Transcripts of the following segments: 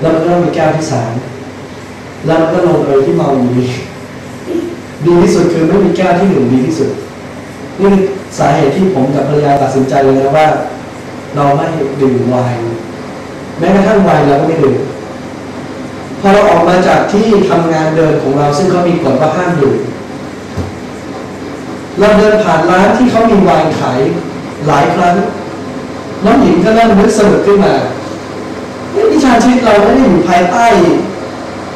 แล้วมันก็ต้องมีแก้วที่สามแล้วมันก็ลงเอยที่เมาอยู่ดีดีที่สุดคือไม่มีแก้วที่หนึ่งดีที่สุดนี่สาเหตุที่ผมกับภรรยาตัดสินใจเลยนะว่า เราไม่ดื่มไวน์แม้กระทั่งไวน์เราก็ไม่ดื่มพอเราออกมาจากที่ทำงานเดินของเราซึ่งเขามีกฎว่าห้ามดื่มเราเดินผ่านร้านที่เขามีไวน์ขายหลายครั้งน้องหญิงก็เริ่มนึกสนุกขึ้นมาเชาชีวิตเราไม่ได้อยู่ภายใต้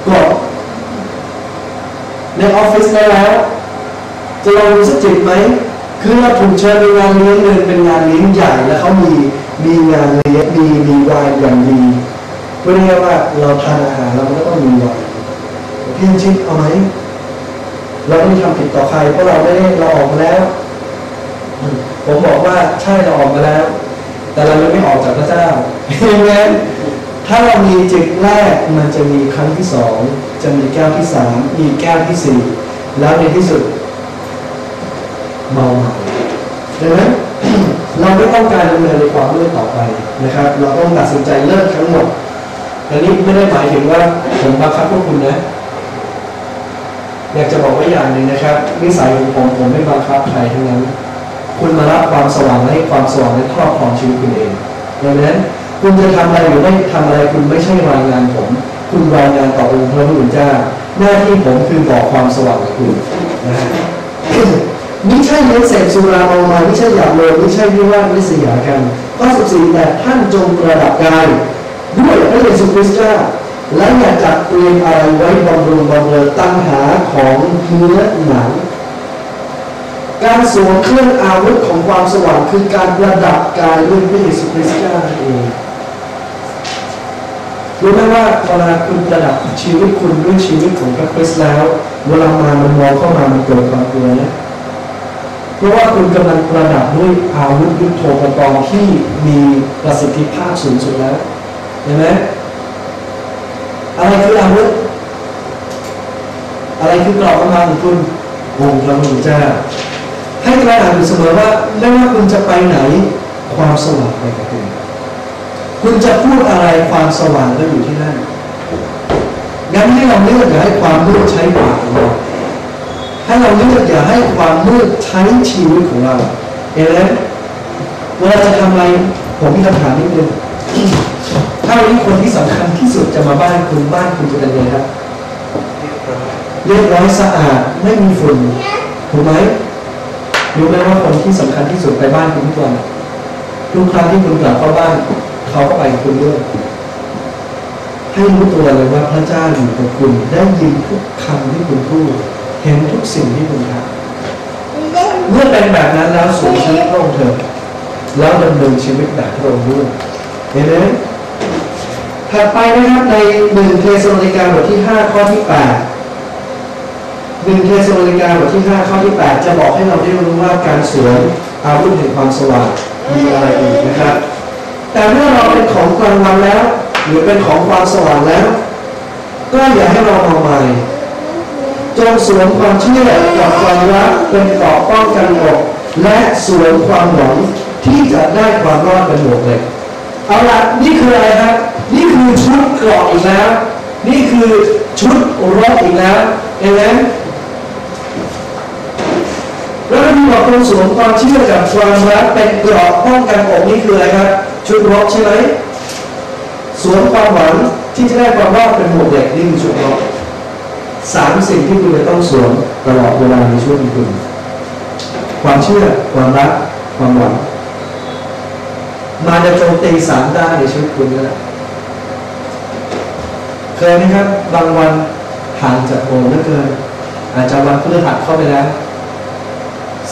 กฎในออฟฟิศได้แล้ว จะลองดูสักจิตไหม คือเราถูกเชิญไปงานเลี้ยงเดินเป็นงานเลี้ยงใหญ่แล้วเขามีมีงานเลี้ยงมีมีวน์อย่างดีเพื่อที่ว่าเราทานอาหารเราก็ต้องมีวน์พี่ชิดเอาไหมเราไม่ทำผิดต่อใครเพราะเราไม่ได้เราออกมาแล้ว ผมบอกว่าใช่เราออกมาแล้ว แต่เรายังไม่ออกจากพระเจ้าเห็นไหม ถ้าเรามีจิตแรกมันจะมีครั้งที่สองจะมีแก้วที่สามมีแก้วที่สี่แล้วในที่สุดเมาหมัดังนั้นเราไม่ต้องการดำเนินในความมืดต่อไปนะครับ เราต้องตัดสินใจเลิกทั้งหมดอันนี้ไม่ได้หมายถึงว่าผมบังคับพวกคุณนะ อยากจะบอกไว้อย่างหนึ่งนะครับนิสัยของผมผมไม่บังคับใครทั้งนั้น คุณมารับความสว่างและให้ความสว่างและครอบครองชีวิตคุณเองดังนั้น คุณจะทำอะไรหรือไม่ทำอะไรคุณไม่ใช่รายงานผม คุณรายงานต่อองค์พระผู้เป็นเจ้า หน้าที่ผมคือบอกความสว่างกับคุณนะฮะไม่ใช่เลี้ยงเสพสุราเมามาไม่ใช่หยาบโลนไม่ใช่วิวาทไม่เสียกันข้อสิบสี่แต่ท่านจงประดับกายด้วยพระเยซูคริสต์เจ้าและอย่าจัดเตรียมอะไรไว้บำรุงบำเรอตัณหาของเนื้อหนังการสวมเครื่องอาวุธของความสว่างคือการประดับกายด้วยพระเยซูคริสต์เจ้าเอง รู้ไหมว่าเวลาคุณระดับชีวิตคุณด้วยชีวิตของพระคริสต์แล้วเวลามามันมองเข้ามามันเกิดความกลัวนะเพราะว่าคุณกำลังประดับด้วยอาวุธยุทโธปกรณ์ที่มีประสิทธิภาพสูงสุดแล้วเห็นไหมอะไรคืออาวุธอะไรคือกรอบกำลังของคุณองค์พระผู้เป็นเจ้าให้ตระหนักอยู่เสมอว่าไม่ว่าคุณจะไปไหนความสว่างไปกับคุณ คุณจะพูดอะไรความสว่างก็อยู่ที่นั่นงั้นให้เราเลือกอย่าให้ความมืดใช้ปากของเราถ้เราเลือกอย่าให้ความมืดใช้ชีวิตของเราเห็นไหมเวลาจะทำอะไรผมมีคำถามนิดนึงถ้าวันนี้คนที่สำคัญที่สุดจะมาบ้านคุณบ้านคุณจะเป็นยังไงครับเรียบร้อยสะอาดไม่มีฝุ่นถูกไหมรู้ไหมว่าคนที่สำคัญที่สุดไปบ้านคุณทุกวันทุกครั้งที่คุณกลับเข้าบ้าน เขาก็ไปกับคุณด้วยให้รู้ตัวเลยว่าพระเจ้าอยู่กับคุณ ได้ยินทุกคำที่คุณพูด เห็นทุกสิ่งที่คุณทำเมื่อเป็นแบบนั้นแล้วสูงชีวิตพระองค์เถิดแล้วดำเนินชีวิตแบบพระองค์ด้วยเห็นไหมถัดไปนะครับในหนึ่งเทสโลนิกาบทที่ห้าข้อที่แปดหนึ่งเทสโลนิกาบทที่ห้าข้อที่แปดจะบอกให้เราได้รู้ว่าการสวมอาวุธแห่งความสว่างมีอะไรอีกนะครับ แต่เมื่อเราเป็นของกลางวันแล้ว หรือเป็นของความสว่างแล้ว ก็อย่าให้เราเอาใหม่จงสวมความเชื่อกับความรักเป็นเกราะป้องกันอกและสวมความหวังที่จะได้ความรอดเป็นหมวกเล็กเอาละนี่คืออะไรครับนี่คือชุดเกราะอีกแล้ว นี่คือชุดรบอีกแล้วเห็นไหมแล้วที่บอกตรงสวมความเชื่อกับความรักเป็นเกราะป้องกันอกนี่คืออะไรครับ ชุดรบใช่ไหมสวมความหวังที่จะได้ความรอดเป็นหมวกเหล็กนี่คือชุดรบสามสิ่งที่คุณจะต้องสวมตลอดเวลาในช่วงของคุณ ความเชื่อความรักความหวังมาจะโจมตีสามด้านในชีวิตคุณนั่แหละเคยไหมครับ บางวันห่างจากโบสถ์เหลือเกิน อาจจะวันพฤหัสเข้าไปแล้ว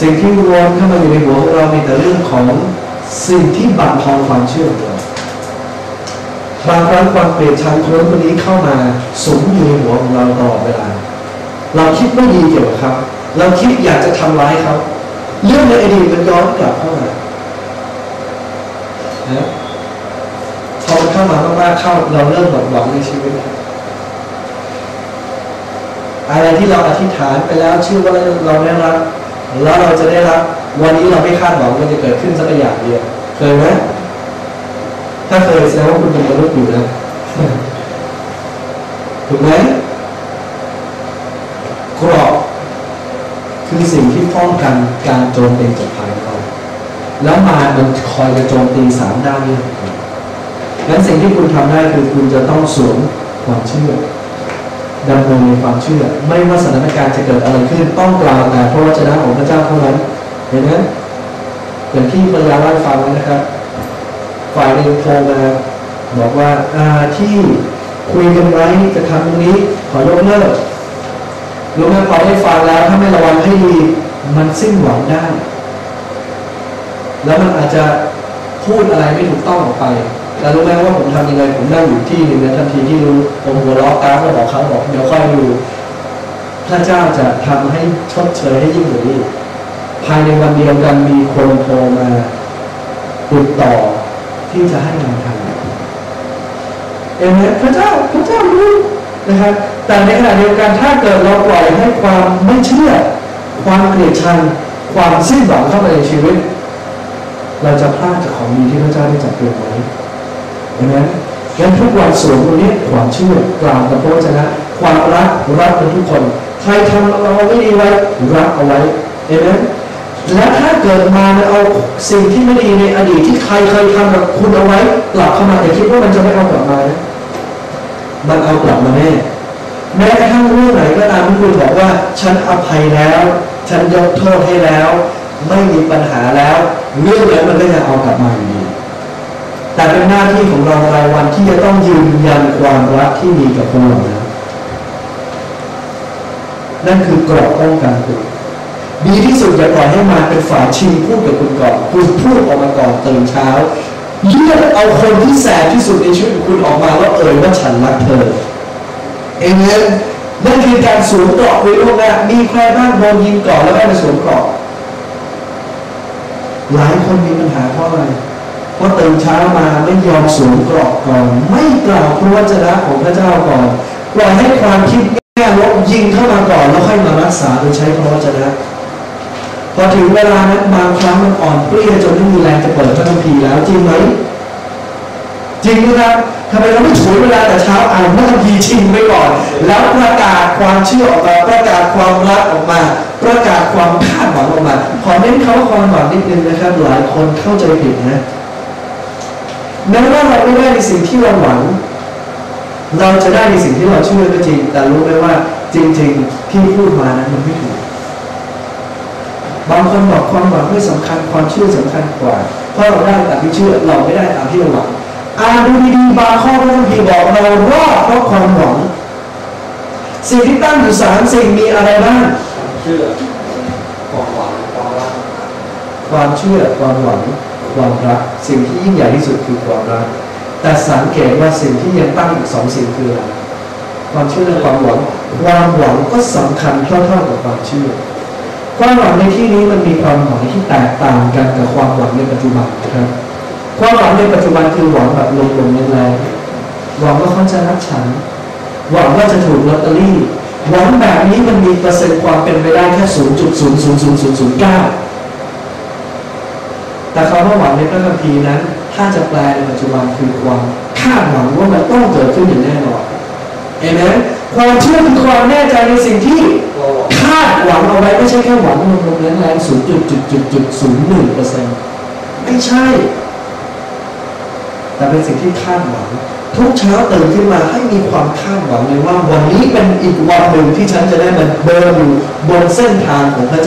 สิ่งที่รวนเข้ามาอยู่ในหัวของเรามีแต่เรื่องของ สิ่งที่บั่นทอนความเชื่อของเราบางครั้งความเกลียดชังคนนั้นคนนี้เข้ามาสมอยู่ในหัวของเราตลอดเวลา เราคิดไม่ดีเกี่ยวกับเขาเราคิดอยากจะทำร้ายเขาเรื่องในอดีตมันย้อนกลับเข้ามานะพอมันเข้ามามากๆเข้าเราเริ่มหมดหวังในชีวิตอะไรที่เราอธิษฐานไปแล้วชื่อว่าเราได้รับแล้วเราจะได้รับ วันนี้เราไม่คาดหวังว่าจะเกิดขึ้นสักอย่างเดียวเคยไหมถ้าเคยแสดงว่าคุณเป็นมนุษย์อยู่นะถูกไหมกรอบคือสิ่งที่ป้องกันการโจมตีจากภายนอกแล้วมามันคอยจะโจมตีสามด้านนี้งั้นสิ่งที่คุณทำได้คือคุณจะต้องสวมความเชื่อดำเนินในความเชื่อ ไม่ว่าสถานการณ์จะเกิดอะไรขึ้น ต้องกล่าวแต่พระวจนะของพระเจ้าเท่านั้น เห็นไหมอย่างที่ภรรยาเล่าฟังนะครับ ฝ่ายหนึ่งโทรมาบอกว่าอาที่คุยกันไว้จะทำตรงนี้ขอยกเลิกรู้ไหมพอได้ฟังแล้วถ้าไม่ระวังให้ดีมันสิ้นหวังได้ แล้วมันอาจจะพูดอะไรไม่ถูกต้องออกไปแต่รู้ไหมว่าผมทำยังไงผมนั่งอยู่ที่หนึ่งนะทันทีที่รู้ผมหัวเราะกราฟก็บอกเขาบอกเดี๋ยวค่อยดูพระเจ้าจะทำให้ชดเชยให้ยิ่งกว่านี้ ภายในวันเดียวกันมีคนโทรมาติดต่อที่จะให้งานทำเองไหมพระเจ้าพระเจ้ารู้นะครับ แต่ในขณะเดียวกันถ้าเกิดเราปล่อยให้ความไม่เชื่อ ความเกลียดชังความสิ้นหวังเข้ามาในชีวิต เราจะพลาดจากของดีที่พระเจ้าได้จัดเตรียมไว้เห็นไหมงั้นทุกวันสวมตรงนี้ความเชื่อกล่าวกับพระวจนะ ความรักรักกับทุกคน ใครทำเราไม่ดีไว้รักเอาไว้เห็นไหม และถ้าเกิดมาเอาสิ่งที่ไม่ดีในอดีตที่ใครเคยทำกับคุณเอาไว้กลับเข้ามาแต่คิดว่ามันจะไม่เอากลับมานะมันเอากลับมาแน่แม้กระทั่งเรื่องไหนก็ตามที่คุณบอกว่าฉันอภัยแล้ว ฉันยกโทษให้แล้ว ไม่มีปัญหาแล้ว เรื่องนั้นมันก็จะเอากลับมาอยู่ดีแต่เป็นหน้าที่ของเรารายวันที่จะต้องยืนยันความรักที่มีกับคนเหล่านั้นนั่นคือกรอบป้องกันคุณ ดีที่สุดอย่าปล่อยให้มาเป็นฝาชิงพูดกับคุณก่อนคุณพูดออกมาก่อนตื่นเช้าเลือกเอาคนที่แสบที่สุดในชีวิตของคุณออกมาแล้วเอ่ยว่าฉันรักเธอเองเนี่ยนั่นคือการสวมเกราะไว้ล่วงหน้ามีใครบ้างโดนยิงก่อนแล้วไม่มาสวมเกราะหลายคนมีปัญหาเพราะอะไรเพราะตื่นเช้ามาไม่ยอมสวมเกราะก่อน ไม่กล่าวพระวจนะของพระเจ้าก่อนปล่อยให้ความคิดแง่ลบยิงเข้ามาก่อนแล้วค่อยมารักษาโดยใช้พระวจนะพ อถึงเวลานั้นบางครั้งมันอ่อนเปรี้ยจนไม่มีแรงจะเปิดพระคัมภีร์แล้วจริงไหมจริงไหมครับทำไมเราไม่ฉวยเวลาแต่เช้าอ่านพระคัมภีร์ชิงไปก่อน แล้วประกาศความเชื่อออกมาประกาศความรักออกมา ประกาศความคาดหวังออกมาขอเน้นเขาความหวังนิดนึงนะครับ หลายคนเข้าใจผิดนะแม้ว่าเราไม่ได้ในสิ่งที่เราหวัง เราจะได้ในสิ่งที่เราเชื่อก็จริง แต่รู้ไหมว่าจริง ๆ ที่พูดมานั้นมันไม่ถูก บางคนบอกความหวังไม่สำคัญความเชื่อสำคัญกว่า เพราะเราได้ตามที่เชื่อเราไม่ได้ตามที่เราหวังอ่านดูดีๆบางข้อพระคัมภีร์บอกเรารอดเพราะความหวังสิ่งที่ตั้งอยู่สามสิ่งมีอะไรบ้างเชื่อความหวังความรักความเชื่อความหวังความรักสิ่งที่ยิ่งใหญ่ที่สุดคือความรักแต่สังเกตว่าสิ่งที่ยังตั้งอีกสองสิ่งคืออะไรความเชื่อและความหวังความหวังก็สำคัญเท่าๆกับความเชื่อ ความหวังในที่นี้มันมีความหวังที่แตกต่างกันกับความหวังในปัจจุบันนะครับ ความหวังในปัจจุบันคือหวังแบบลงๆแรงๆหวังว่าเขาจะรักฉัน หวังว่าจะถูกลอตเตอรี่ หวังแบบนี้มันมีเปอร์เซ็นต์ความเป็นไปได้แค่0.00009แต่คำว่าหวังในพระคัมภีร์นั้น ถ้าจะแปลในปัจจุบันคือความคาดหวังว่ามันต้องเกิดขึ้นอย่างแน่นอนเห็นความเชื่อคือความแน่ใจในสิ่งที่ค ไว้ไม่ใช่แค่หวังลมๆแรงๆศูนย์จุดจุดจุดจุดศูนย์หนึ่งเปอร์เซ็นต์ไม่ใช่ แต่เป็นสิ่งที่คาดหวังทุกเช้าตื่นขึ้นมาให้มีความคาดหวังเลยว่าวันนี้เป็นอีกวันหนึ่งที่ฉันจะได้มาเดินอยู่บนเส้นทางของพระเจ้า